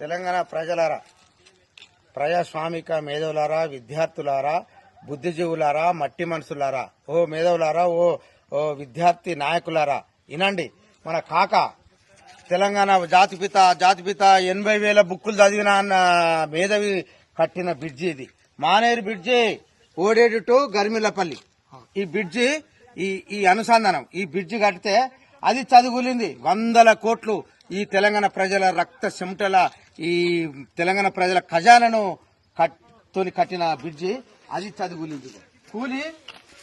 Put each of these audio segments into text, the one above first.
తెలంగాణ ప్రజలారా ప్రజాస్వామిక మేధవులారా విద్యార్థులారా బుద్ధిజీవులారా మట్టి మనుషులారా ఓ మేధవులారా ఓ ఓ విద్యార్థి నాయకులారా వినండి మన కాక తెలంగాణ జాతిపిత జాతిపిత ఎనభై వేల బుక్కులు చదివిన మేధవి కట్టిన బ్రిడ్జి ఇది. మానేరు బ్రిడ్జి. ఓడేడు టు గరిమిల్లపల్లి ఈ బ్రిడ్జి ఈ ఈ అనుసంధానం ఈ బ్రిడ్జి కడితే అది చదువులింది. వందల కోట్లు ఈ తెలంగాణ ప్రజల రక్త చెమటల ఈ తెలంగాణ ప్రజల ఖజానాను కట్ తోని కట్టిన బ్రిడ్జి అది చదువులింది. కూలి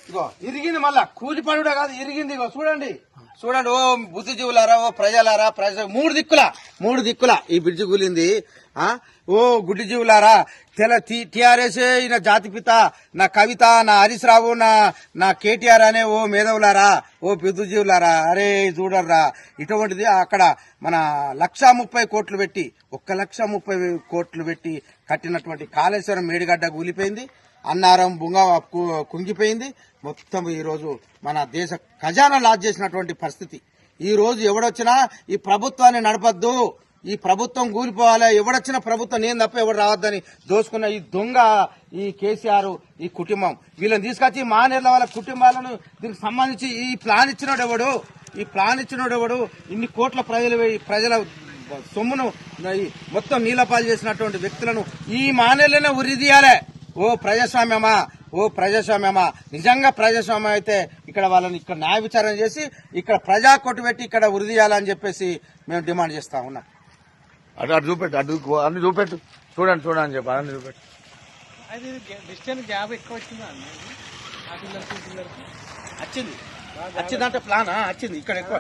ఇగో ఇరిగింది మళ్ళా. కూలి పనుడే కాదు ఇరిగింది ఇగో చూడండి. చూడండి ఓ బుద్ధిజీవులారా ఓ ప్రజలారా ప్రజ మూడు దిక్కుల మూడు దిక్కుల ఈ బ్రిడ్జి కూలింది. ఓ గుడ్డి జీవులారా తెల టిఆర్ఎస్ నా జాతిపిత నా కవిత నా హరీష్ రావు నా నా కేటీఆర్ అనే ఓ మేధవులారా ఓ పెద్దజీవులారా అరే చూడర్రా ఇటువంటిది అక్కడ మన లక్ష ముప్పై కోట్లు పెట్టి ఒక్క లక్ష ముప్పై కోట్లు పెట్టి కట్టినటువంటి కాళేశ్వరం మేడిగడ్డ కూలిపోయింది. అన్నారం బుంగ కు- కుంగిపోయింది. మొత్తం ఈరోజు మన దేశ ఖజానా లాజ్ చేసినటువంటి పరిస్థితి. ఈ రోజు ఎవడొచ్చినా ఈ ప్రభుత్వాన్ని నడపద్దు. ఈ ప్రభుత్వం కూలిపోవాలి? ఎవడొచ్చినా ప్రభుత్వం నేను తప్ప ఎవడు రావద్దని దోసుకున్న ఈ దొంగ ఈ కేసీఆర్ ఈ కుటుంబం. వీళ్ళని తీసుకొచ్చి మానేర్ల వాళ్ళ కుటుంబాలను దీనికి సంబంధించి ఈ ప్లాన్ ఇచ్చినోడు ఎవడు? ఈ ప్లాన్ ఇచ్చినోడు ఎవడు? ఇన్ని కోట్ల ప్రజలు ప్రజల సొమ్మును ఈ మొత్తం నీలపాలు చేసినటువంటి వ్యక్తులను ఈ మానేలనే ఉరిదీయాలే ఓ ప్రజాస్వామ్యమా? ఓ ప్రజాస్వామ్యమా? నిజంగా ప్రజాస్వామ్యం అయితే ఇక్కడ వాళ్ళని ఇక్కడ న్యాయ విచారణ చేసి ఇక్కడ ప్రజా కొట్టు పెట్టి ఇక్కడ ఉరిదీయాలని చెప్పేసి మేము డిమాండ్ చేస్తా ఉన్నాం. అటు అటు చూపెట్టు అటు అన్ని చూపెట్టు. చూడండి చూడండి చెప్పి అన్ని చూపెట్టు. అది డిస్టెన్స్ గ్యాప్ ఎక్కువ వచ్చిందా వచ్చింది. వచ్చిందంటే ప్లాన్? వచ్చింది. ఇక్కడ ఎక్కువ.